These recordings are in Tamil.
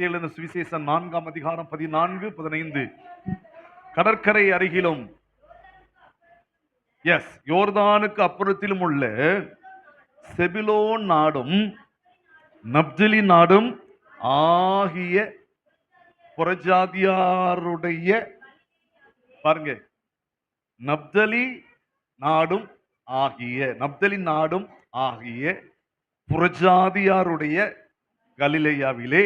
மத்திய சுவிசேஷம் நான்காம் அதிகாரம் பதினான்கு பதினைந்து. கடற்கரை அருகிலும் எஸ் யோர்தானுக்கு அப்புறத்திலும் உள்ள செபிலோன் நாடும் நப்தலி நாடும் ஆகிய புறஜாதியாருடைய பாருங்க நப்தலி நாடும் ஆகிய நப்தலி நாடும் ஆகிய புறஜாதியாருடைய கலிலேயாவிலே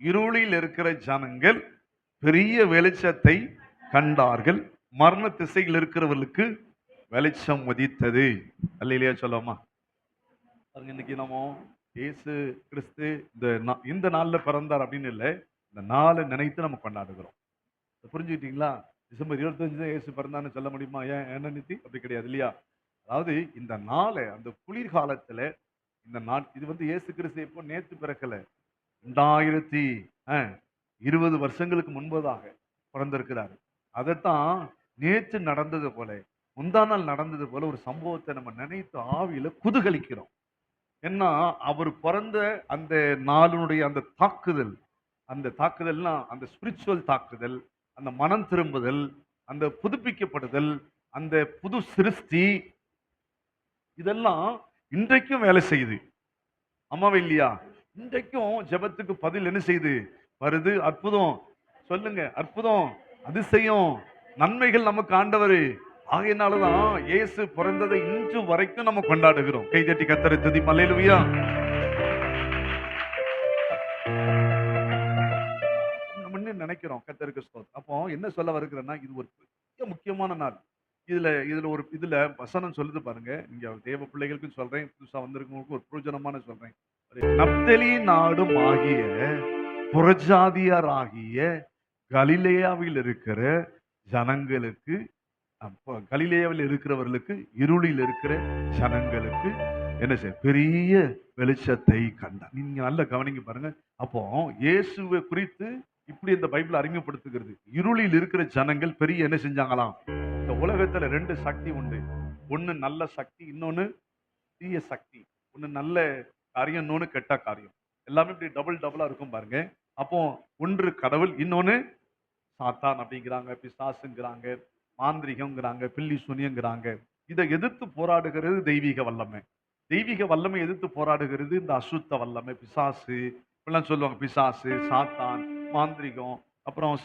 இருளில் இருக்கிற ஜனங்கள் பெரிய வெளிச்சத்தை கண்டார்கள். மரண திசையில் இருக்கிறவர்களுக்கு வெளிச்சம் உதித்தது. அல்லையா சொல்லாமா பாருங்க இன்னைக்கு நம்ம இயேசு கிறிஸ்து இந்த நா- இந்த நாளில் பிறந்தார் அப்படின்னு இல்லை இந்த நாளை நினைத்து நம்ம கொண்டாடுகிறோம். புரிஞ்சுக்கிட்டீங்களா? டிசம்பர் இருபத்தஞ்சு தான் இயேசு பிறந்தான்னு சொல்ல முடியுமா? ஏன் என்ன நித்தி? அப்படி கிடையாது இல்லையா? அதாவது இந்த நாளை அந்த குளிர்காலத்தில் இந்த நாட் இது வந்து இயேசு கிறிஸ்து எப்போ நேற்று பிறக்கலை ரெண்டாயிரத்தி இருபது வருஷங்களுக்கு முன்பதாக பிறந்திருக்கிறாரு. அதைத்தான் நேற்று நடந்தது போல முந்தா நாள் நடந்தது போல ஒரு சம்பவத்தை நம்ம நினைத்து ஆவியில குதுகலிக்கிறோம். ஏன்னா அவர் பிறந்த அந்த நாளினுடைய அந்த தாக்குதல் அந்த தாக்குதல்னா அந்த ஸ்பிரிச்சுவல் தாக்குதல் அந்த மனம் திரும்புதல் அந்த புதுப்பிக்கப்படுதல் அந்த புது சிருஷ்டி இதெல்லாம் இன்றைக்கும் வேலை செய்யுது. அம்மாவை இல்லையா? இன்றைக்கும் ஜெபத்துக்கு பதில் என்ன செய்யுது வருது. அற்புதம். சொல்லுங்க. அற்புதம். அதிசயம். நன்மைகள் நமக்கு ஆண்டவர். ஆகையினாலதான் இயேசு பிறந்ததை இன்று வரைக்கும் நம்ம கொண்டாடுகிறோம். கை தட்டி கத்தரை துதி மலையிலுவியா இன்னும் நினைக்கிறோம். கத்தருக்கு அப்போ என்ன சொல்ல வருகிறேன்னா இது ஒரு மிக முக்கியமான நாள். இதுல இதுல ஒரு இதுல வசனம் சொல்லுது பாருங்க. இங்கே தேவ பிள்ளைகளுக்கும் சொல்றேன். புதுசா வந்திருக்கவங்களுக்கும் ஒரு பிரயோஜனமான சொல்றேன். நப்தலி நாடும் ஆகிய புறஜாதியார் ஆகிய கலிலேயாவில் இருக்கிற ஜனங்களுக்கு அப்போ கலிலேயாவில் இருக்கிறவர்களுக்கு இருளில் இருக்கிற ஜனங்களுக்கு என்ன செய்ய பெரிய வெளிச்சத்தை கண்டார். நீங்க நல்லா கவனிங்க பாருங்க. அப்போ இயேசுவை குறித்து இப்படி இந்த பைபிள் அறிமுகப்படுத்துகிறது. இருளில் இருக்கிற ஜனங்கள் பெரிய என்ன செஞ்சாங்களாம்? இந்த உலகத்துல ரெண்டு சக்தி உண்டு. ஒண்ணு நல்ல சக்தி இன்னொன்னு தீய சக்தி. ஒண்ணு நல்ல காரியம் இன்னொன்னு கெட்ட காரியம். எல்லாமே இப்படி டபுள் டபுளா இருக்கும் பாருங்க. அப்போ ஒன்று கடவுள் இன்னொன்னு சாத்தான் அப்படிங்கிறாங்க. பிசாசுங்கிறாங்க மாந்திரிகம்ங்கிறாங்க பில்லி சுனியங்கிறாங்க. இதை எதிர்த்து போராடுகிறது தெய்வீக வல்லமை. தெய்வீக வல்லமை எதிர்த்து போராடுகிறது இந்த அசுத்த வல்லமை. பிசாசு இப்பெல்லாம் சொல்லுவாங்க. பிசாசு சாத்தான் மாந்திரிகம் அப்புறம்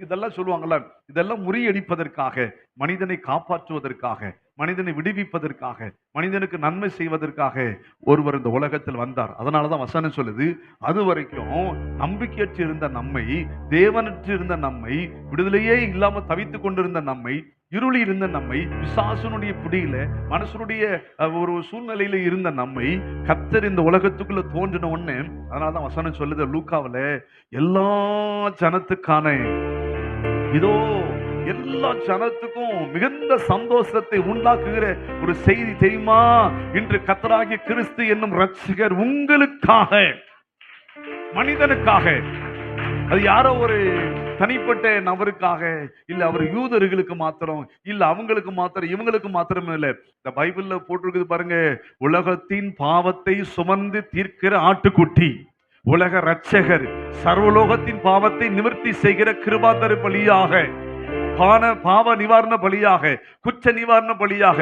இதெல்லாம் சொல்லுவாங்கல்ல இதெல்லாம் முறியடிப்பதற்காக மனிதனை காப்பாற்றுவதற்காக மனிதனை விடுவிப்பதற்காக மனிதனுக்கு நன்மை செய்வதற்காக ஒருவர் இந்த உலகத்தில் வந்தார். அதனாலதான் வசனம் சொல்லுது அது வரைக்கும் நம்பிக்கையற்று இருந்த நம்மை தேவனற்று இருந்த நம்மை விடுதலையே இல்லாமல் தவித்து கொண்டிருந்த நம்மை இருளி இருந்த நம்மை விசாசனுடைய பிடியில மனசனுடைய ஒரு சூழ்நிலையில இருந்த நம்மை கத்தர் இந்த உலகத்துக்குள்ள தோன்றின ஒண்ணு அதனாலதான் வசனம் சொல்லுது லூக்காவில எல்லா ஜனத்துக்கான இதோ எல்லா ஜனத்துக்கும் மிகுந்த சந்தோஷத்தை உண்டாக்குகிற ஒரு செய்தி தெரியுமா? இன்று கத்தராகிய கிறிஸ்து என்னும் ரட்சிகர் உங்களுக்காக மனிதனுக்காக அது யாரோ ஒரு தனிப்பட்ட நபருக்காக இல்ல அவர் யூதர்களுக்கு மாத்திரம் இல்ல அவங்களுக்கு மாத்திரம் இவங்களுக்கு மாத்திரம் இல்ல. இந்த பைபிள்ல போட்டிருக்குது பாருங்க உலகத்தின் பாவத்தை சுமந்து தீர்க்கிற ஆட்டுக்குட்டி உலக ரட்சகர் சர்வலோகத்தின் பாவத்தை நிவர்த்தி செய்கிற கிருபாதர பலியாக பான பாவ நிவாரண பலியாக குச்ச நிவாரண பலியாக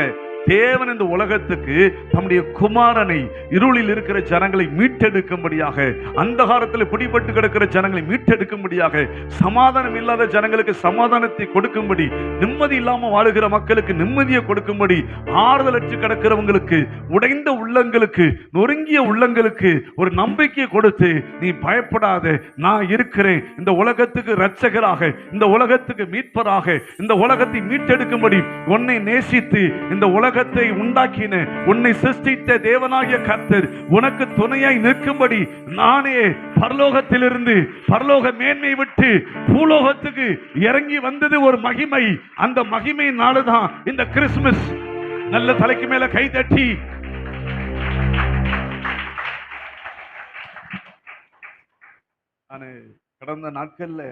தேவன் இந்த உலகத்துக்கு தம்முடைய குமாரனை இருளில் இருக்கிற ஜனங்களை மீட்டெடுக்கும்படியாக அந்தகாரத்தில் பிடிபட்டு கிடக்கிற ஜனங்களை மீட்டெடுக்கும்படியாக சமாதானம் இல்லாத ஜனங்களுக்கு சமாதானத்தை கொடுக்கும்படி நிம்மதி இல்லாம வாழுகிற மக்களுக்கு நிம்மதியை கொடுக்கும்படி ஆறுதலற்று கிடக்கிறவங்களுக்கு உடைந்த உள்ளங்களுக்கு நொறுங்கிய உள்ளங்களுக்கு ஒரு நம்பிக்கையை கொடுத்து நீ பயப்படாத நான் இருக்கிறேன். இந்த உலகத்துக்கு இரட்சகராக இந்த உலகத்துக்கு மீட்பராக இந்த உலகத்தை மீட்டெடுக்கும்படி உன்னை நேசித்து இந்த உலக உலகத்தை உண்டாக்கின உன்னை சிருஷ்டித்த தேவனாகிய கர்த்தர் உனக்கு துணையாய் நிற்கும்படி நானே பரலோகத்திலிருந்து பரலோக மேன்மை விட்டு பூலோகத்துக்கு இறங்கி வந்தது ஒரு மகிமை. அந்த மகிமை நாளுதான் இந்த கிறிஸ்துமஸ். நல்ல தலைக்கு மேல கை தட்டி. நான் கடந்த நாட்கள்ல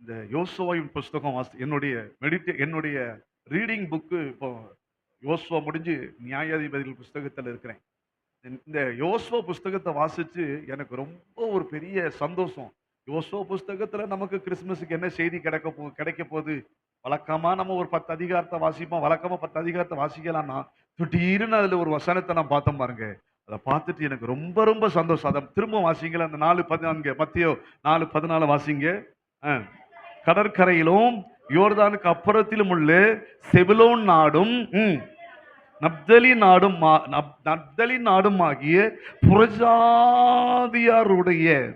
இந்த யோசுவாயின் புஸ்தகம் என்னுடைய மெடிடே என்னுடைய ரீடிங் புக்கு இப்போ யோசுவா முடிஞ்சு நியாயாதிபதிகள் புஸ்தகத்தில் இருக்கிறேன். இந்த யோசுவா புஸ்தகத்தை வாசித்து எனக்கு ரொம்ப ஒரு பெரிய சந்தோஷம். யோசுவா புஸ்தகத்தில் நமக்கு கிறிஸ்மஸுக்கு என்ன செய்தி கிடைக்க போ கிடைக்க போகுது? வழக்கமாக நம்ம ஒரு பத்து அதிகாரத்தை வாசிப்போம். வழக்கமாக பத்து அதிகாரத்தை வாசிக்கலாம்னா திடீர்னு அதில் ஒரு வசனத்தை நான் பார்த்தேன் பாருங்க. அதை பார்த்துட்டு எனக்கு ரொம்ப ரொம்ப சந்தோஷம். அதை திரும்ப வாசிங்களேன். அந்த நாலு பதினான்கு மத்தியோ நாலு பதினாலு வாசிங்க. ஆ. கடற்கரையிலும் யோர்தானுக்கு அப்புறத்திலும் உள்ள செபிலோன் நாடும் ம், நப்தலி நாடும் நப்- நப்தலி நாடும் ஆகிய புரஜாதியாருடைய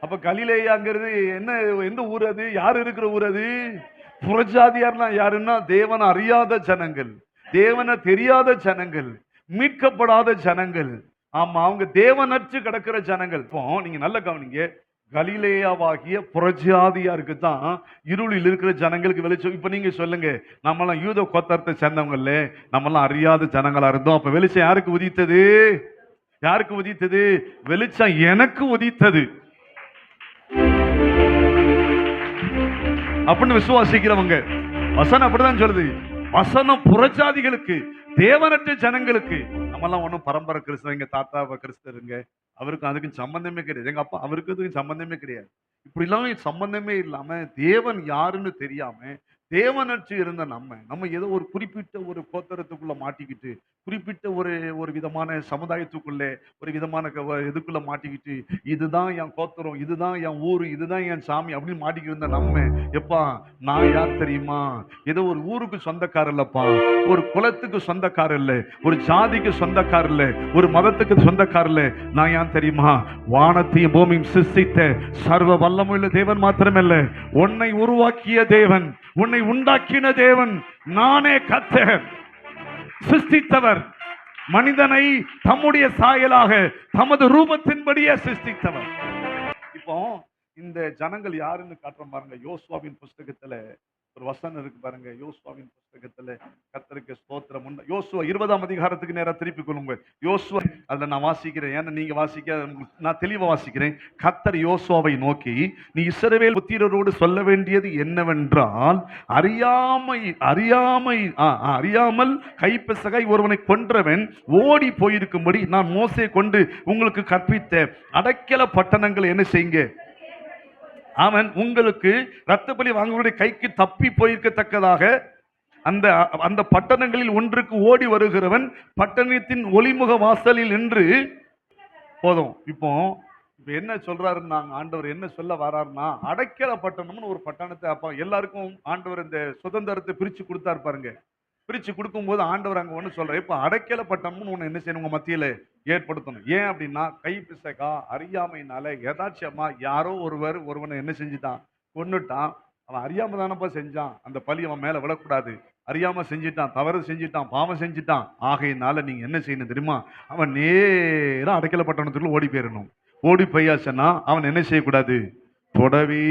அப்ப கலிலேயாங்கிறது என்ன எந்த ஊர் அது? யார் இருக்கிற ஊர் அது? புரஜாதியார்னா யாருன்னா தேவனை அறியாத ஜனங்கள் தேவனை தெரியாத ஜனங்கள் மீட்கப்படாத ஜனங்கள். ஆமா அவங்க தேவனற்று கிடக்கிற ஜனங்கள். இப்போ நீங்க நல்ல கவனிங்க. கலிலேயாவாகிய புரஜாதியாருக்கு தான் இருளில் இருக்கிற ஜனங்களுக்கு வெளிச்சம். இப்போ நீங்கள் சொல்லுங்க நம்மலாம் யூத கோத்தரத்தை சேர்ந்தவங்கல்ல நம்மலாம் அறியாத ஜனங்களாக இருந்தோம். அப்போ வெளிச்சம் யாருக்கு உதித்தது? யாருக்கு உதித்தது? வெளிச்சம் எனக்கு உதித்தது. அப்படின்னு விசுவாசிக்கிறவங்க வசனம் அப்படிதான் சொல்லுது. வசனம் புறஜாதிகளுக்கு தேவனற்ற ஜனங்களுக்கு நம்மலாம் ஒன்றும் பரம்பரை கிறிஸ்தவ எங்க தாத்தா கிறிஸ்தருங்க அவருக்கு அதுக்கும் சம்பந்தமே கிடையாது. எங்க அப்பா அவருக்கு அதுக்கும் சம்பந்தமே கிடையாது. இப்படிலாம் சம்பந்தமே இல்லாம தேவன் யாருன்னு தெரியாம தேவனற்று இருந்த நம்ம நம்ம ஏதோ ஒரு குறிப்பிட்ட ஒரு கோத்தரத்துக்குள்ள மாட்டிக்கிட்டு குறிப்பிட்ட ஒரு ஒரு விதமான சமுதாயத்துக்குள்ளே ஒரு விதமான இதுக்குள்ள மாட்டிக்கிட்டு இதுதான் என் கோத்திரம் இதுதான் என் ஊரு இதுதான் என் சாமி அப்படின்னு மாட்டிக்கிட்டு இருந்த நம்ம எப்பா நான் யார் தெரியுமா? ஏதோ ஒரு ஊருக்கு சொந்தக்காரர் இல்லப்பா ஒரு குலத்துக்கு சொந்தக்கார இல்ல ஒரு ஜாதிக்கு சொந்தக்கார இல்ல ஒரு மதத்துக்கு சொந்தக்கார இல்ல நான் யார் தெரியுமா? வானத்தையும் பூமியும் சிருஷ்டித்த சர்வ வல்லமுள்ள தேவன் மாத்திரமில்லை உன்னை உருவாக்கிய தேவன் உன்னை உண்டாக்கின தேவன் நானே கத்தர் சிருஷ்டித்தவர் மனிதனை தம்முடைய சாயலாக தமது ரூபத்தின்படியே சிருஷ்டித்தவர். இப்போ இந்த ஜனங்கள் யாருன்னு காட்டுற பாருங்க யோசுவாவின் புஸ்தகத்துல ஒரு வசனம் இருக்கு பாருங்க. யோசுவாவின் புஸ்தகத்துல கத்தருக்கு ஸ்தோத்திரம் உண்டு. யோசுவா இருபதாம் அதிகாரத்துக்கு நேராக திருப்பி கொள்ளுங்க. யோசுவா அதில் நான் வாசிக்கிறேன். ஏன்னா நீங்க வாசிக்க நான் தெளிவாக வாசிக்கிறேன். கத்தர் யோசுவாவை நோக்கி நீ இஸ்ரவேல் புத்திரரோடு சொல்ல வேண்டியது என்னவென்றால் அறியாமை அறியாமை ஆ, ஆ, அறியாமல் கைப்பசகை ஒருவனை கொன்றவன் ஓடி போயிருக்கும்படி நான் மோசை கொண்டு உங்களுக்கு கற்பித்த அடைக்கல பட்டணங்களை என்ன செய்யுங்க? அவன் உங்களுக்கு இரத்த பலி வாங்குவருடைய கைக்கு தப்பி போயிருக்கத்தக்கதாக அந்த அந்த பட்டணங்களில் ஒன்றுக்கு ஓடி வருகிறவன் பட்டணத்தின் ஒளிமுக வாசலில் நின்று போதும். இப்போ இப்போ என்ன சொல்றாருன்னா ஆண்டவர் என்ன சொல்ல வராருன்னா அடைக்கல பட்டணம்னு ஒரு பட்டணத்தை அப்போ எல்லாருக்கும் ஆண்டவர் இந்த சுதந்திரத்தை பிரித்து கொடுத்தாரு பாருங்க. பிரித்து கொடுக்கும்போது ஆண்டவர் அங்கே ஒன்று சொல்கிறேன் இப்போ அடைக்கல பட்டம்னு ஒன்று என்ன செய்யணும் உங்கள் மத்தியில்? ஏற்படுத்தணும். ஏன் அப்படின்னா கை பிசகா அறியாமையினால எதாச்சியமா யாரோ ஒருவர் ஒருவனை என்ன செஞ்சுட்டான்? கொண்டுட்டான் அவன் அறியாமல் தானப்பா செஞ்சான். அந்த பழி அவன் மேலே விழக்கூடாது. அறியாமல் செஞ்சிட்டான் தவறு செஞ்சிட்டான் பாவம் செஞ்சிட்டான். ஆகையினால நீங்கள் என்ன செய்யணும் தெரியுமா? அவன் நேராக அடைக்கல பட்டணத்துக்குள்ள ஓடி போயிடணும் ஓடி போயாச்சுன்னா அவன் என்ன செய்யக்கூடாது? தொடவே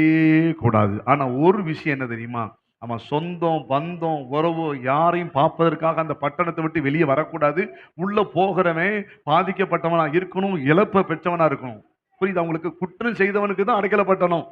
கூடாது. ஆனால் ஒரு விஷயம் என்ன தெரியுமா? அவன் சொந்தம் பந்தம் உறவு யாரையும் பார்ப்பதற்காக அந்த பட்டணத்தை விட்டு வெளியே வரக்கூடாது. உள்ள போகிறவன் பாதிக்கப்பட்டவனாக இருக்கணும் இழப்ப பெற்றவனாக இருக்கணும். புரியுது? அவங்களுக்கு குற்றம் செய்தவனுக்கு தான் அடைக்கல பட்டணம்.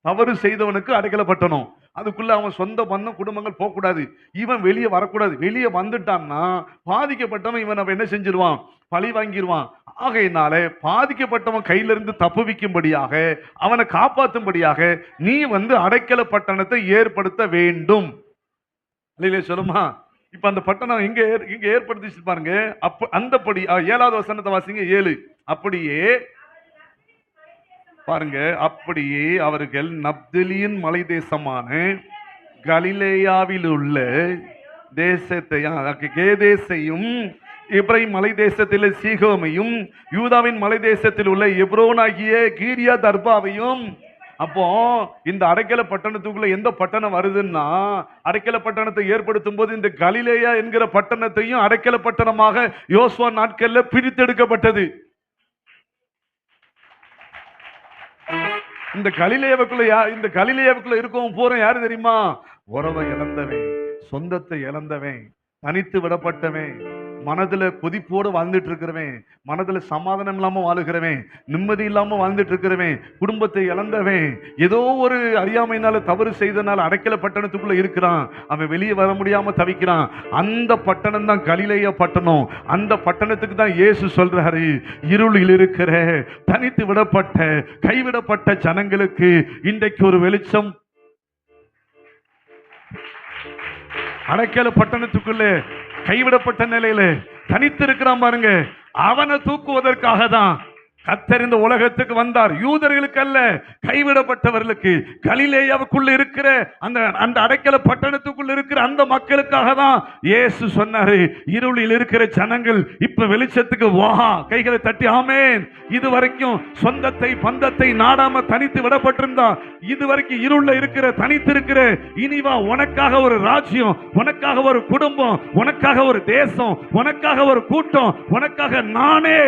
தவறு செய்தவனுக்கு அடைக்கல பட்டணம். அதுக்குள்ளே அவன் சொந்த பந்தம் குடும்பங்கள் போகக்கூடாது. இவன் வெளியே வரக்கூடாது. வெளியே வந்துட்டான்னா பாதிக்கப்பட்டவன் இவன் அவன் என்ன செஞ்சிருவான்? பழி வாங்கிடுவான் ஆகையினால பாதிக்கப்பட்டவன் கையிலிருந்து தப்புவிக்கும்படியாக அவனை காப்பாற்றும்படியாக நீ வந்து அடைக்கல பட்டணத்தை ஏற்படுத்த வேண்டும். இல்லையே சொல்லுமா? இப்ப அந்த பட்டணம் இங்க இங்க எங்க ஏற்படுத்தி பாருங்க அப்ப அந்தபடி ஏழாவது வசனத்தை வாசிங்க ஏழு. அப்படியே பாருங்க அப்படியே அவர்கள் நப்தலியின் மலை தேசமான கலிலேயாவில் உள்ள தேசத்தை கேதேசையும் இப்ராஹிம் மலை தேசத்தில் சீகோமையும் யூதாவின் மலை தேசத்தில் உள்ள எப்ரோனாகிய கீரியா தர்பாவையும் அப்போ இந்த அடைக்கல பட்டணத்துக்குள்ள எந்த பட்டணம் வருதுன்னா அடைக்கல பட்டணத்தை ஏற்படுத்தும் போது இந்த கலிலேயா என்கிற பட்டணத்தையும் அடைக்கல பட்டணமாக யோசுவா நாட்கள்ல பிரித்தெடுக்கப்பட்டது. இந்த கலிலேயாவுக்குள்ள யா இந்த கலிலேயாவுக்குள்ள இருக்கவும் போறோம் யாரு தெரியுமா? உறவை இழந்தவன் சொந்தத்தை இழந்தவன் தனித்து விடப்பட்டவன். மனதில் கொதிப்போடு வாழ்ந்துட்டு இருக்கிறவன் மனதில் சமாதானம் இல்லாமல் வாழுகிறவன் நிம்மதி இல்லாமல் வாழ்ந்துட்டு இருக்கிறவன் குடும்பத்தை இழந்தவன் ஏதோ ஒரு அறியாமையினால தவறு செய்தனால அடைக்கல பட்டணத்துக்குள்ளே இருக்கிறான். அவன் வெளியே வர முடியாமல் தவிக்கிறான். அந்த பட்டணம் தான் கலிலேய பட்டணம். அந்த பட்டணத்துக்கு தான் இயேசு சொல்கிறாரு இருளில் இருக்கிற தனித்து விடப்பட்ட கைவிடப்பட்ட ஜனங்களுக்கு இன்றைக்கு ஒரு வெளிச்சம். அடைக்கல பட்டணத்துக்குள்ளே கைவிடப்பட்ட நிலையில தனித்து இருக்கிறான் பாருங்க. அவனை தூக்குவதற்காக தான் கத்தர் இந்த உலகத்துக்கு வந்தார். யூதர்களுக்கு அல்ல கைவிடப்பட்டவர்களுக்கு கலிலேயாவுக்குள்ள இருக்கிற அந்த அந்த அடைக்கல பட்டணத்துக்குள்ள இருக்கிற அந்த மக்களுக்காக தான் இயேசு சொன்னாரு. இருளில் இருக்கிற ஜனங்கள் இப்ப வெளிச்சத்துக்கு வா கைகளை தட்டி ஆமேன். இது வரைக்கும் சொந்தத்தை பந்தத்தை நாடாம தனித்து விடப்பட்டிருந்தா இது வரைக்கும் இருள்ல இருக்கிற தனித்து இருக்கிற இனிவா உனக்காக ஒரு ராஜ்யம் உனக்காக ஒரு குடும்பம் உனக்காக ஒரு தேசம் உனக்காக ஒரு கூட்டம் உனக்காக நானே.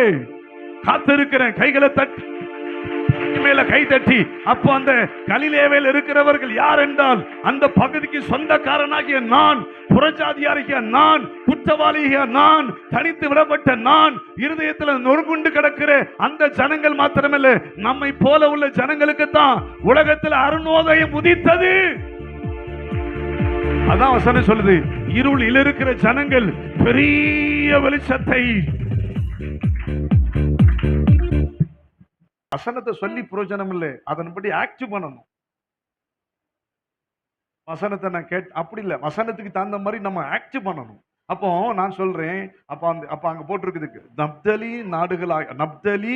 காத்திருக்கிறேன் கைகளை தட்டி. மேல கை தட்டி. அப்போ அந்த கலிலேவில் இருக்கிறவர்கள் யார் என்றால் அந்த பகுதிக்கு சொந்தக்காரனாகிய நான் புறஜாதியாகிய நான் குற்றவாளிய நான் தனித்து விடப்பட்ட நான் இருதயத்தில் நொறுங்குண்டு கிடக்கிற அந்த ஜனங்கள் மாத்திரமல்ல நம்மை போல உள்ள ஜனங்களுக்கு தான் உலகத்தில் அருணோதயம் உதித்தது. அதான் வசனம் சொல்லுது இருளில் இருக்கிற ஜனங்கள் பெரிய வெளிச்சத்தை வசனத்தை சொல்லி பிரயோஜனம் இல்லை அதன்படி ஆக்டிவ் பண்ணணும். வசனத்தை நான் கேட் அப்படி இல்லை. வசனத்துக்கு தகுந்த மாதிரி நம்ம ஆக்டிவ் பண்ணணும். அப்போ நான் சொல்றேன். அப்போ அந்த அப்போ அங்க போட்டிருக்குதுக்கு. நப்தலி நாடுகளாக நப்தலி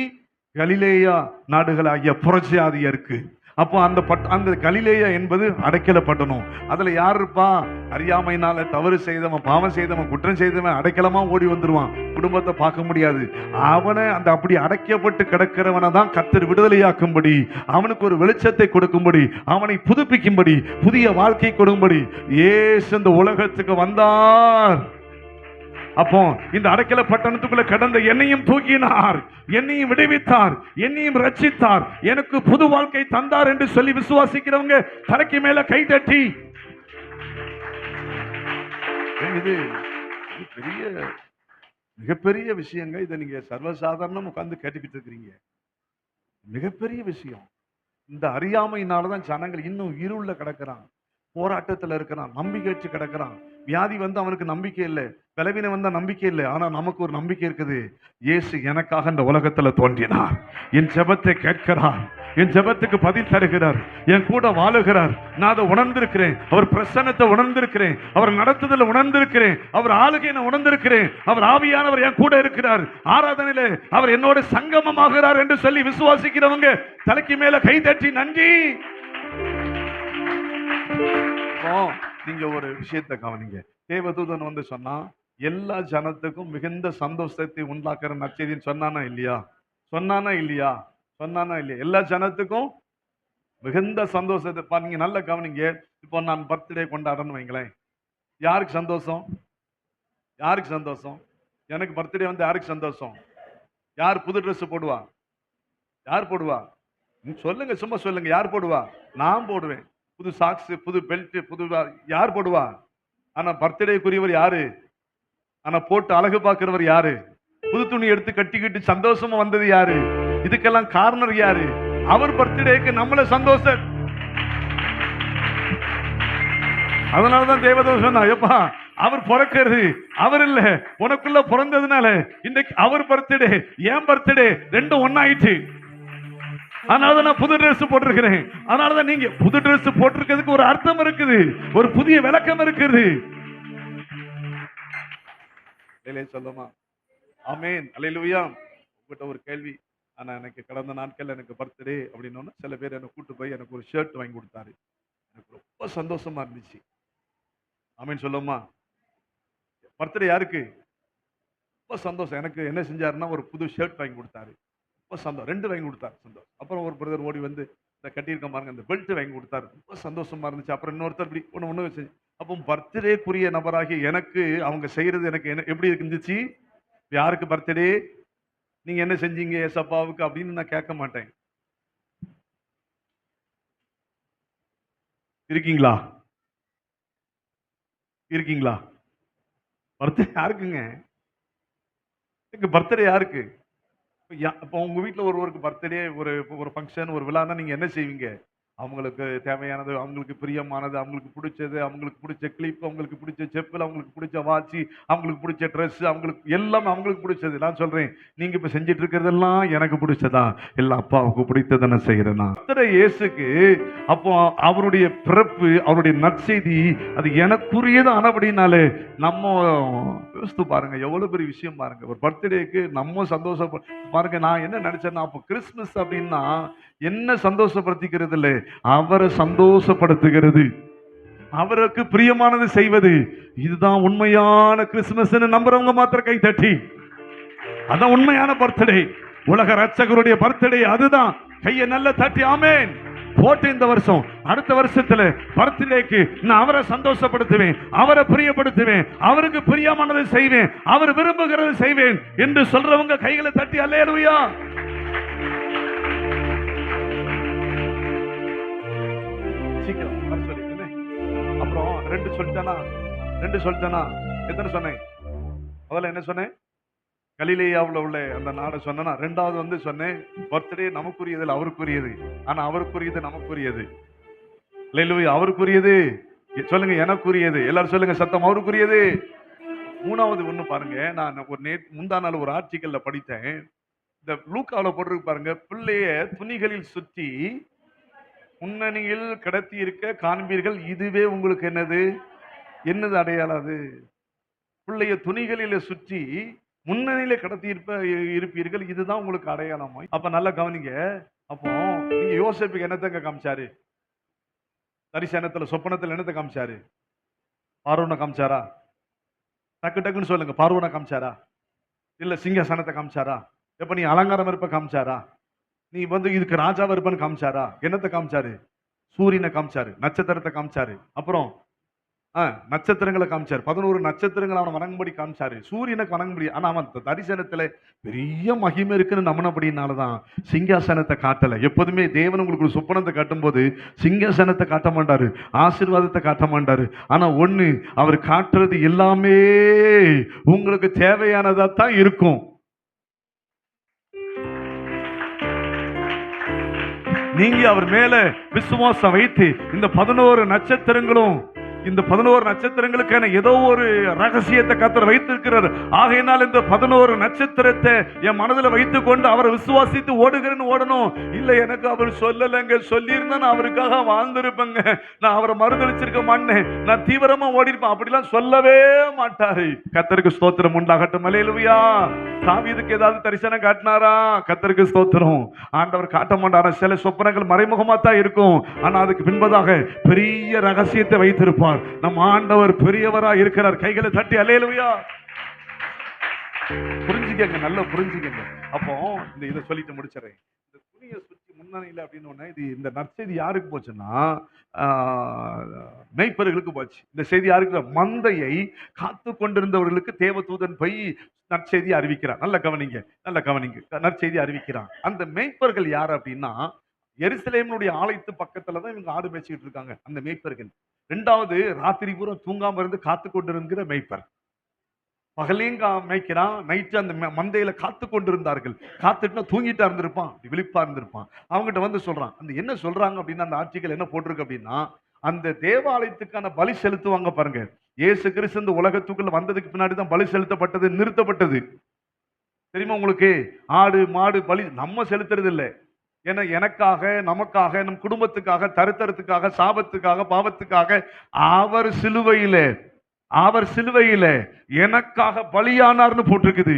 கலிலேயா நாடுகளாகிய புரட்சியாதியருக்கு. அப்போ அந்த பட் அந்த கலிலேயா என்பது அடைக்கலப்பட்டணும் அதில் யார் இருப்பா? அறியாமையினால தவறு செய்தவன் பாவம் செய்தவன் குற்றம் செய்தவன் அடைக்கலமா ஓடி வந்துடுவான் குடும்பத்தை பார்க்க முடியாது. அவனை அந்த அப்படி அடைக்கப்பட்டு கிடக்கிறவனை தான் கத்தர் விடுதலையாக்கும்படி அவனுக்கு ஒரு வெளிச்சத்தை கொடுக்கும்படி அவனை புதுப்பிக்கும்படி புதிய வாழ்க்கை கொடுக்கும்படி ஏசு இந்த உலகத்துக்கு வந்தார். அப்போ இந்த அடைக்கல பட்டணத்துக்குள்ள கடந்த என்னையும் தூக்கினார் என்னையும் விடுவித்தார் என்னையும் ரட்சித்தார். எனக்கு புது வாழ்க்கை தந்தார் என்று சொல்லி விசுவாசிக்கிறவங்க தலைக்கு மேல கை தட்டி. இது பெரிய மிகப்பெரிய விஷயங்க. இதை நீங்க சர்வசாதாரணம் உட்கார்ந்து கேட்டுக்கிட்டு இருக்கிறீங்க. மிகப்பெரிய விஷயம். இந்த அறியாமையினால தான் ஜனங்கள் இன்னும் இருள்ல கிடக்குறான் போராட்டத்தில் இருக்கிறான் நம்பிக்கைச்சு கிடக்கிறான். வியாதி வந்து அவனுக்கு நம்பிக்கை இல்லை பலவீனம் வந்தால் நம்பிக்கை இல்லை ஆனா நமக்கு ஒரு நம்பிக்கை இருக்குது. இயேசு எனக்காக இந்த உலகத்துல தோன்றினார். என் ஜெபத்தை கேட்கிறார். என் ஜெபத்துக்கு பதில் தருகிறார். என் கூட வாழுகிறார். நான் அதை உணர்ந்திருக்கிறேன். அவர் பிரசன்னத்தை உணர்ந்திருக்கிறேன். அவர் நடத்துதல உணர்ந்திருக்கிறேன். அவர் ஆளுகை நான் உணர்ந்திருக்கிறேன். அவர் ஆவியானவர் என் கூட இருக்கிறார். ஆராதனையில அவர் என்னோட சங்கமமாகிறார் என்று சொல்லி விசுவாசிக்கிறவங்க தலைக்கு மேல கை தட்டி நன்றி. நீங்க ஒரு விஷயத்தை கவனிங்க. தேவதூதன் வந்து சொன்னா எல்லா ஜனத்துக்கும் மிகுந்த சந்தோஷத்தை உண்டாக்குற நற்செய்தின்னு சொன்னானா இல்லையா? சொன்னானா இல்லையா? சொன்னானா இல்லையா? எல்லா ஜனத்துக்கும் மிகுந்த சந்தோஷத்தை பாருங்க நல்லா கவனிங்க. இப்போ நான் பர்த்டே கொண்டாடணும்னு வைங்களேன். யாருக்கு சந்தோஷம்? யாருக்கு சந்தோஷம்? எனக்கு பர்த்டே வந்து யாருக்கு சந்தோஷம்? யார் புது ட்ரெஸ் போடுவா? யார் போடுவா? சொல்லுங்க சும்மா சொல்லுங்க. யார் போடுவா? நான் போடுவேன். புது சாக்ஸ் புது பெல்ட் புது யார் போடுவா ஆனா பர்த்டேக்குரியவர் யாரு? ஆனா போட்டு அழகு பார்க்கிறவர் யாரு? புது துணி எடுத்து கட்டிக்கிட்டு சந்தோஷமா வந்தது யாரு? இதுக்கெல்லாம் காரணர் யாரு? அவர் பர்த்டேக்கு நம்மள சந்தோஷம் அதனாலதான் தேவதூதன் சொன்னா எப்பா அவர் பிறக்கிறது அவர் இல்ல உனக்குள்ள பிறந்ததுனால இன்னைக்கு அவர் பர்த்டே என் பர்த்டே ரெண்டும் ஒன்னாயிட்டு அதனால நான் புது ட்ரெஸ் போட்டிருக்கிறேன். அதனாலதான் நீங்க புது ட்ரெஸ் போட்டிருக்கிறதுக்கு ஒரு அர்த்தம் இருக்குது. ஒரு புதிய விளக்கம் இருக்குது. சொல்லுமா? அமேன் அலையிலுயா உங்ககிட்ட ஒரு கேள்வி. ஆனால் எனக்கு கடந்த நாட்கள் எனக்கு பர்த்டே அப்படின்னு சில பேர் என்னை கூட்டு போய் எனக்கு ஒரு ஷர்ட் வாங்கி கொடுத்தாரு. எனக்கு ரொம்ப சந்தோஷமா இருந்துச்சு. அமீன் சொல்லுமா? பர்த்டே யாருக்கு? ரொம்ப சந்தோஷம். எனக்கு என்ன செஞ்சாருன்னா ஒரு புது ஷர்ட் வாங்கி கொடுத்தாரு. ரொம்ப சந்தோஷம் ரெண்டு வாங்கி கொடுத்தாரு சந்தோஷம் அப்புறம் ஒரு பிரதர் ஓடி வந்து இந்த கட்டியிருக்க பாருங்க இந்த பெல்ட் வாங்கி கொடுத்தாரு. ரொம்ப சந்தோஷமா இருந்துச்சு. அப்புறம் இன்னொருத்தர் இப்படி ஒன்று ஒன்று வச்சு அப்போ பர்த்டேக்குரிய நபராகி எனக்கு அவங்க செய்யறது எனக்கு என்ன எப்படி இருந்துச்சு? யாருக்கு பர்த்டே நீங்க என்ன செஞ்சீங்க எசப்பாவுக்கு அப்படின்னு நான் கேட்க மாட்டேன். இருக்கீங்களா? இருக்கீங்களா? பர்த்டே யாருக்குங்க? எனக்கு பர்த்டே யாருக்கு? யா- இப்போ உங்கள் வீட்டில் ஒருவருக்கு பர்த்டே ஒரு ஒரு ஃபங்க்ஷன் ஒரு விழான்னா நீங்கள் என்ன செய்வீங்க? அவங்களுக்கு தேவையானது அவங்களுக்கு பிரியமானது அவங்களுக்கு பிடிச்சது அவங்களுக்கு பிடிச்ச கிளிப் அவங்களுக்கு பிடிச்ச செப்பல் அவங்களுக்கு பிடிச்ச வாட்சி அவங்களுக்கு பிடிச்ச ட்ரெஸ் அவங்களுக்கு எல்லாமே அவங்களுக்கு பிடிச்சது. நான் சொல்கிறேன் நீங்கள் இப்போ செஞ்சுட்டு இருக்கிறதெல்லாம் எனக்கு பிடிச்சதா? எல்லாம் அப்பாவுக்கு பிடித்ததை நான் செய்கிறேன் நான் இயேசுக்கு அப்போ அவருடைய பிறப்பு அவருடைய நற்செய்தி அது எனக்குரியது ஆனபடினாலே நம்ம யோசித்து பாருங்கள் எவ்வளோ பெரிய விஷயம் பாருங்கள் ஒரு பர்த்டேக்கு நம்ம சந்தோஷப்ப பாருங்கள் நான் என்ன நினச்சேன்னா அப்போ கிறிஸ்மஸ் அப்படின்னா என்ன சந்தோஷப்படுத்திக்கிறது இல்லை அவரை சந்தோஷப்படுத்துகிறது. அவருக்கு பிரியமானது செய்வது. இதுதான் உண்மையான கிறிஸ்துமஸ் நம்புறவங்க மாத்திர கை தட்டி. அதான் உண்மையான பர்த்டே. உலக ரட்சகருடைய பர்த்டே அதுதான். கையை நல்ல தட்டி ஆமேன். போட்டு இந்த வருஷம் அடுத்த வருஷத்துல பர்த்டேக்கு நான் அவரை சந்தோஷப்படுத்துவேன் அவரை பிரியப்படுத்துவேன் அவருக்கு பிரியமானதை செய்வேன் அவர் விரும்புகிறது செய்வேன் என்று சொல்றவங்க கைகளை தட்டி அல்லேலுயா. ரெண்டு சொல்லிட்டானா ரெண்டு சொல்லிட்டானா எத்தனை சொன்னேன்? முதல்ல என்ன சொன்னேன்? கலிலேயாவில் உள்ள அந்த நாடை சொன்னா ரெண்டாவது வந்து சொன்னேன் பர்த்டே நமக்குரியது இல்லை அவருக்குரியது. ஆனால் அவருக்குரியது நமக்குரியது. இல்லையா அவருக்குரியது. சொல்லுங்க எனக்குரியது. எல்லாரும் சொல்லுங்க சத்தம் அவருக்குரியது. மூணாவது ஒன்று பாருங்க நான் ஒரு நே முந்தா நாள் ஒரு ஆர்டிக்கல்ல படித்தேன். இந்த லூக்காவில் போட்டிருக்கு பாருங்க பிள்ளைய துணிகளில் சுற்றி முன்னணியில் கடத்தி இருக்க காண்பீர்கள் இதுவே உங்களுக்கு என்னது? என்னது அடையாளம் அது? பிள்ளைய துணிகளில சுற்றி முன்னணியில கடத்தி இருப்ப இருப்பீர்கள் இதுதான் உங்களுக்கு அடையாளமா அப்ப நல்லா கவனிங்க. அப்போ நீங்க யோசிப்புக்கு என்னத்தங்க காமிச்சாரு? தரிசனத்துல சொப்பனத்துல என்னத்தை காமிச்சாரு? பார்வனை காமிச்சாரா? டக்கு டக்குன்னு சொல்லுங்க பார்வனை காமிச்சாரா? இல்ல சிங்காசனத்தை காமிச்சாரா? எப்ப நீ அலங்காரம் இருப்ப காமிச்சாரா? நீ வந்து இதுக்கு ராஜாவா இருப்பான்னு காமிச்சாரா? என்னத்தை காமிச்சாரு? சூரியனை காமிச்சாரு நட்சத்திரத்தை காமிச்சாரு. அப்புறம் ஆ, நட்சத்திரங்களை காமிச்சாரு. பதினோரு நட்சத்திரங்களை அவனை வணங்கும்படி காமிச்சாரு. சூரியனுக்கு வணங்கும்படி ஆனால் அவன் தரிசனத்தில் பெரிய மகிமை இருக்குன்னு நம்பினபடினாலதான் சிங்காசனத்தை காட்டலை. எப்போதுமே தேவன் உங்களுக்கு ஒரு சொப்பனத்தை காட்டும்போது சிங்காசனத்தை காட்ட மாட்டாரு ஆசீர்வாதத்தை காட்ட மாட்டாரு. ஆனால் ஒன்று அவர் காட்டுறது எல்லாமே உங்களுக்கு தேவையானதாக தான் இருக்கும். நீங்க அவர் மேல விசுவாசம் வைத்து இந்த பதினோரு நட்சத்திரங்களும் இந்த பதினோரு நட்சத்திரங்களுக்கான ஏதோ ஒரு ரகசியத்தை கத்தர் வைத்திருக்கிறார். ஆகையினால் இந்த பதினோரு நட்சத்திரத்தை என் மனதில் வைத்துக் கொண்டு அவரை விசுவாசித்து ஓடுகிறேன்னு ஓடணும். இல்லை எனக்கு அவர் சொல்லலைங்க. சொல்லியிருந்தா நான் அவருக்காக வாழ்ந்திருப்பேங்க. நான் அவரை மறுதளிச்சிருக்க மாட்டேன். நான் தீவிரமா ஓடிருப்பேன் அப்படிலாம் சொல்லவே மாட்டாரு. கத்தருக்கு ஸ்தோத்திரம் உண்டாகட்டும். மலையிலுவியா தாவீதுக்கு ஏதாவது தரிசனம் காட்டினாரா? கத்தருக்கு ஸ்தோத்திரம். ஆண்டவர் காட்ட மாட்டாரா? சில சொப்பனங்கள் மறைமுகமா தான் இருக்கும். ஆனா அதுக்கு பின்பதாக பெரிய ரகசியத்தை வைத்திருப்பார். நம் ஆண்டவர் பெரியவரா இருக்கிறார். கைகளை தட்டி அலையலுவியா புரிஞ்சுக்கங்க நல்லா புரிஞ்சுக்கங்க. அப்போ இந்த இதை சொல்லிட்டு முடிச்சிடறேன். இந்த துணியை சுற்றி முன்னணியில் அப்படின்னு ஒண்ணு இது இந்த நற்செய்தி யாருக்கு போச்சுன்னா மெய்ப்பர்களுக்கு மேய்ப்பர்களுக்கு போச்சு. இந்த செய்தி யாருக்கு மந்தையை காத்து கொண்டிருந்தவர்களுக்கு தேவதூதன் போய் நற்செய்தி அறிவிக்கிறான். நல்ல கவனிங்க நல்ல கவனிங்க. நற்செய்தி அறிவிக்கிறான். அந்த மேய்ப்பர்கள் யார் அப்படின்னா எருசலேமினுடைய ஆலயத்து பக்கத்துல தான் இவங்க ஆடு மேய்ச்சிக்கிட்டு இருக்காங்க. அந்த மேய்ப்பர்கள். ரெண்டாவது ராத்திரி பூரா தூங்காம இருந்து காத்து கொண்டிருக்கிற மேய்ப்பர். பகலையும் மேய்க்கிறான் நைட்டு அந்த ம- மந்தையில காத்து கொண்டிருந்தார்கள். காத்துட்டுனா தூங்கிட்டா இருந்திருப்பான் விழிப்பா இருந்திருப்பான். அவங்ககிட்ட வந்து சொல்றான் அந்த என்ன சொல்றாங்க அப்படின்னா அந்த ஆட்சிகள் என்ன போட்டிருக்கு அப்படின்னா அந்த தேவாலயத்துக்கான பலி செலுத்துவாங்க பாருங்க. ஏசு கிறிஸ்து இந்த உலகத்துக்குள்ள வந்ததுக்கு பின்னாடி தான் பலி செலுத்தப்பட்டது நிறுத்தப்பட்டது. தெரியுமா உங்களுக்கு? ஆடு மாடு பலி நம்ம செலுத்துறது இல்லை ஏன்னா எனக்காக நமக்காக நம் குடும்பத்துக்காக தருத்தரத்துக்காக சாபத்துக்காக பாவத்துக்காக அவர் சிலுவையில அவர் சிலுவையில எனக்காக பலியானார்னு போட்டிருக்குது.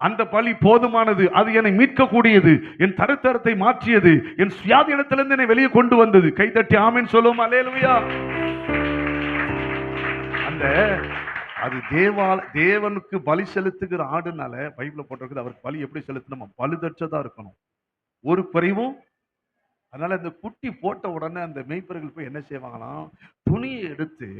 அந்த பலி போதுமானது அது என்னை மீட்கக்கூடியது என் தருத்தரத்தை மாற்றியது என் சுயாதீனத்திலிருந்து என்னை வெளியே கொண்டு வந்தது. கைதட்டி ஆமீன் சொல்லுவோம். அலேலுவையா அந்த அது தேவால தேவனுக்கு பலி செலுத்துகிற ஆடுனால பைபிள்ல போட்டிருக்குது அவருக்கு பலி எப்படி செலுத்தணுமா பழுதற்றதா இருக்கணும். ஒரு குறைவும். அதனால இந்த குட்டி போட்ட உடனே அந்த மெய்ப்பர்கள் போய் என்ன செய்வாங்களாம்? துணியை எடுத்து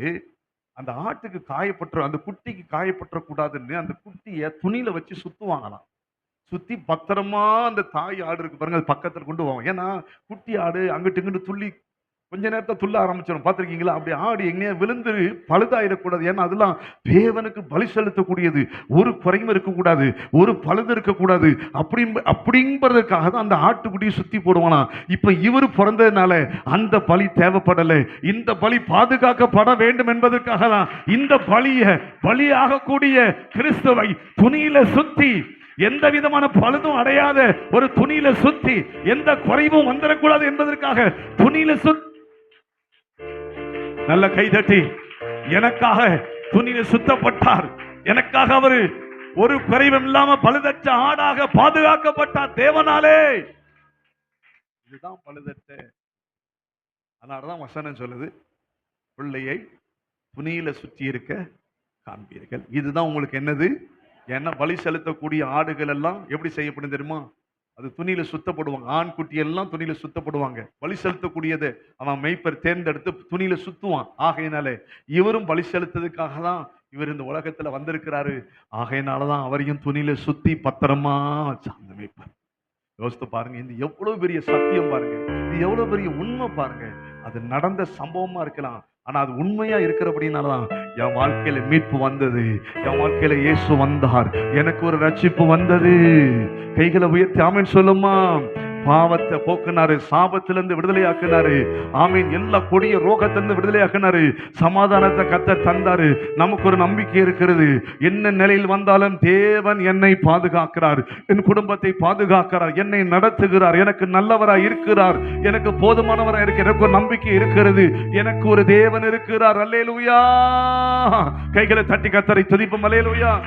அந்த ஆட்டுக்கு காயப்பற்ற அந்த குட்டிக்கு காயப்பற்ற கூடாதுன்னு அந்த குட்டியை துணியில வச்சு சுத்துவாங்களாம். சுத்தி பத்திரமா அந்த தாய் ஆடு இருக்கு பாருங்க அது பக்கத்துல கொண்டு போவாங்க. ஏன்னா குட்டி ஆடு அங்கிட்டு இங்கிட்டு துள்ளி கொஞ்ச நேரத்தை துள்ள ஆரம்பிச்சிடும். பார்த்துருக்கீங்களா? அப்படி ஆடு எங்கேயா விழுந்து பழுதாயிடக்கூடாது. ஏன்னா அதெல்லாம் தேவனுக்கு பலி செலுத்தக்கூடியது. ஒரு குறையும் இருக்கக்கூடாது. ஒரு பழுது இருக்கக்கூடாது. அப்படி அப்படிங்கிறதுக்காக தான் அந்த ஆட்டுக்குட்டியை சுற்றி போடுவானா. இப்போ இவர் பிறந்ததுனால அந்த பலி தேவைப்படலை. இந்த பலி பாதுகாக்கப்பட வேண்டும் என்பதற்காக தான் இந்த பலியை பலியாகக்கூடிய கிறிஸ்துவை துணியில சுத்தி எந்த விதமான பழுதும் அடையாத ஒரு துணியில சுத்தி எந்த குறைவும் வந்துடக்கூடாது என்பதற்காக துணியில சுத்தி நல்ல கைதட்டி எனக்காக துணியில சுத்தப்பட்டார். எனக்காக அவர் ஒரு குறைவும் இல்லாம பழுதற்ற ஆடாக பாதுகாக்கப்பட்டார் தேவனாலே. இதுதான் பழுதற்ற. அதனாலதான் வசனம் சொல்லுது. பிள்ளையை துணியில சுற்றி இருக்க காண்பீர்கள். இதுதான் உங்களுக்கு என்னது? என்ன பலி செலுத்தக்கூடிய ஆடுகள் எல்லாம் எப்படி செய்யப்படும் தெரியுமா? அது துணியில சுத்தப்படுவாங்க. ஆண் குட்டி எல்லாம் துணியில சுத்தப்படுவாங்க. பலி செலுத்தக்கூடியது. அவன் மெய்ப்பர் தேர்ந்தெடுத்து துணியில சுத்துவான். ஆகையினாலே இவரும் பலி செலுத்ததுக்காக தான் இவர் இந்த உலகத்துல வந்திருக்கிறாரு. ஆகையினாலதான் அவரையும் துணியில சுத்தி பத்திரமா வச்சான் அந்த மெய்ப்பர். யோசித்து பாருங்க. இந்த எவ்வளவு பெரிய சத்தியம் பாருங்க. இது எவ்வளவு பெரிய உண்மை பாருங்க. அது நடந்த சம்பவமா இருக்கலாம். ஆனா அது உண்மையா இருக்கிறபடினாலதான் என் வாழ்க்கையில மீட்பு வந்தது. என் வாழ்க்கையில இயேசு வந்தார். எனக்கு ஒரு ரட்சிப்பு வந்தது. கைகளை உயர்த்தி ஆமீன் சொல்லுமா? பாவத்தை போக்குனாரு சாபத்திலிருந்து விடுதலையாக்குனாரு. ஆமீன். எல்லா கொடிய ரோகத்திலிருந்து விடுதலையாக்குனாரு. சமாதானத்தை கத்த தந்தாரு. நமக்கு ஒரு நம்பிக்கை இருக்கிறது. என்ன நிலையில் வந்தாலும் தேவன் என்னை பாதுகாக்கிறார். என் குடும்பத்தை பாதுகாக்கிறார். என்னை நடத்துகிறார். எனக்கு நல்லவராய் இருக்கிறார். எனக்கு போதுமானவராக இருக்க எனக்கு ஒரு நம்பிக்கை இருக்கிறது. எனக்கு ஒரு தேவன் இருக்கிறார். அல்லேலுயா. கைகளை தட்டி கத்தரை துதிப்போம். அல்லேலூயா.